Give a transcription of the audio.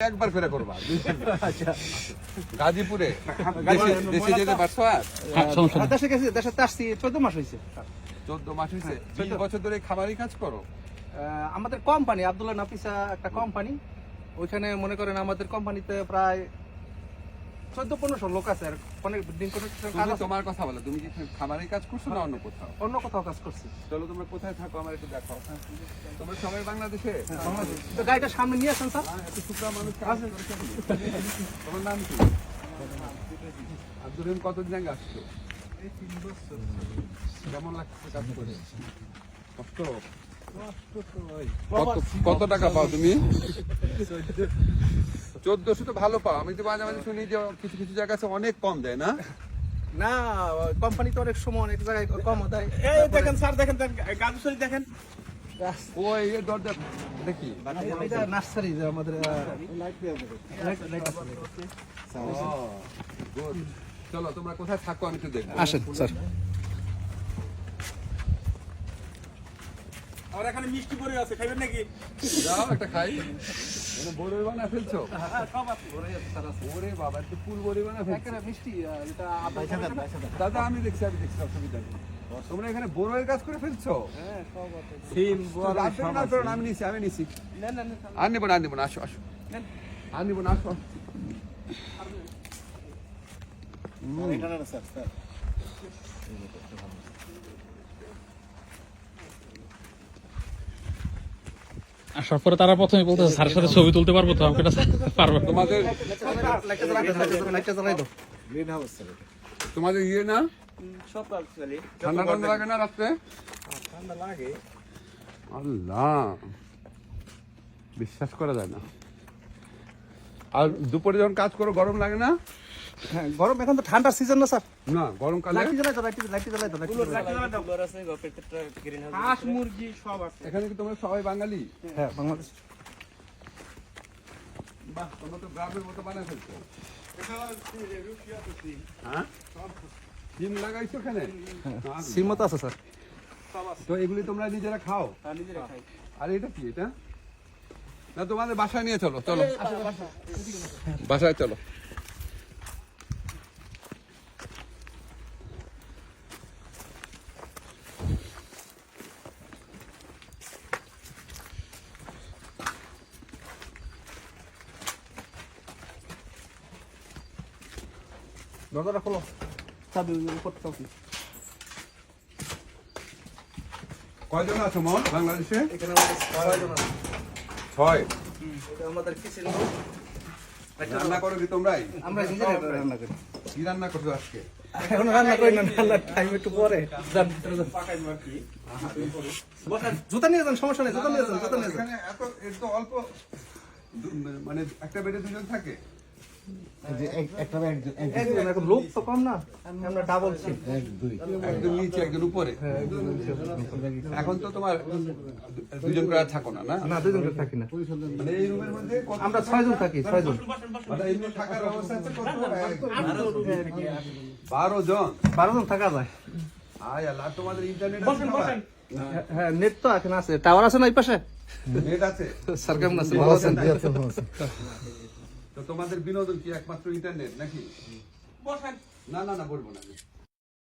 একবার ফেরা করবা। আচ্ছা। গাজীপুরে। দেশে যেতে পারছ আর? হ্যাঁ, নেই। দেশে গেছি দেশে তো আসছি চোদ্দ মাস হয়েছে চোদ্দ মাস হয়েছে বিশ বছর ধরে খামারি কাজ করো? আহ, আমাদের কোম্পানি আবদুল্লাহ নাফিসা একটা কোম্পানি ওইখানে মনে করেন আমাদের কোম্পানিতে প্রায় চোদ্দ পনেরোশো লোক আছে আর অনেক দিন করে। তোমার কথা বলো তুমি কি খামারি কাজ করছ না অন্য কোথাও? অন্য কোথাও কাজ করছি। চলো তোমরা কোথায় থাকো আমার একটু দেখাও। তোমরা সবাই বাংলাদেশে? তো গাড়িটা সামনে নিয়ে আসেন স্যার। আহ, এত মানুষ তোমার নাম কি? আব্দুল কতদিন আগে আসছো? কেমন লাগছে কাজ করে কষ্ট? কত টাকা পাও তুমি? চোদ্দশো তো ভালো পাও। আমি তো মাঝে মাঝে শুনি যে কিছু কিছু জায়গা আছে অনেক কম দেয় না? না কোম্পানি তো অনেক সময় অনেক জায়গায় কম দেয়। এই দেখেন স্যার দেখেন গাজু দেখেন। ওই দরজা দেখি। এটা নার্সারি যে আমাদের good. চলো তোমরা কোথায় থাকো আমি একটু দেখব। আসেন স্যার। আর এখানে মিষ্টি পরে আছে খাইবেন নাকি? যাও একটা খাই। মানে বড়ই বানা ফেলছো? সব ওরে বাবা একটু ফুল বড়ি বানা ফেলছো? মিষ্টি এটা দাদা আমি দেখছি আমি দেখছি অসুবিধা নেই। তোমরা এখানে বড়ইয়ের কাজ করে ফেলছো? সিম করো না, আমি নিছি আমি নিছি। আর নিবো না আর নিবো না আসো আসো। আর নিবো না আসো আসার পরে তারা প্রথমে বলতেছে, স্যারের সাথে ছবি তুলতে পারব তো? আমাকে পারব তোমাদের তোমাদের ইয়ে না? ঠান্ডা ঠান্ডা লাগে না রাত্রে? ঠান্ডা লাগে আল্লাহ। বিশ্বাস করা যায় না। আর দুপুরে যখন কাজ করো, গরম লাগে না? হ্যাঁ গরম এখন তো ঠান্ডার সিজন না স্যার। না গরমকালে লাইট জ্বালাই দাও লাইট লাইট জ্বালাই দাও। লাইট জ্বালাই দাও। হাঁস মুরগি সব আছে। এখানে কি তোমরা সবাই বাঙালি? হ্যাঁ বাংলাদেশ। বাহ তোমরা তো গ্রামের মতো বানায় ফেলছো। হ্যাঁ? সিম লাগাইছো এখানে? সিম তো আছে স্যার। তো এগুলি তোমরা নিজেরা খাও? নিজেরা খাই। আর এটা কি এটা? না তোমাদের বাসায় নিয়ে চলো চলো। বাসায় চলো। দরজাটা খোলো। চাবি উপর চাবি। কয়জন আছো মন বাংলাদেশে? এখানে ছয়জন আছে। ছয়। এটা আমাদের কিচেন রান্না করো কি তোমরাই? আমরা নিজেরা রান্না করি। কি রান্না করছ আজকে? এখন রান্না করি না রান্নার টাইম একটু পরে। যান ভিতরে যান। পাকাইবো আর কি। বসেন, জুতা নিয়ে যান সমস্যা নেই জুতা নিয়ে যান জুতা নিয়ে যান। এখানে এত অল্প মানে একটা বেডে দুজন থাকে। লোক তো কম না আমরা ডাবল শিফট নিচে একজন উপরে। এখন তো তোমার দুজন করে থাকো না না? না দুজন করে থাকি না। মানে এই রুমের মধ্যে আমরা ছয়জন থাকি? ছয়জন। মানে থাকার আছে কত? এক, বারো জন। বারো জন। থাকা যায়। আয় আল্লাহ আর তোমাদের ইন্টারনেট বসেন বসেন হ্যাঁ, হ্যাঁ নেট তো এখানে আছে। টাওয়ার আছে না এই পাশে? নেট আছে? স্যার আছে ভালো আছেন। তো তোমাদের বিনোদন কি একমাত্র ইন্টারনেট নাকি বসেন না না না বলব না।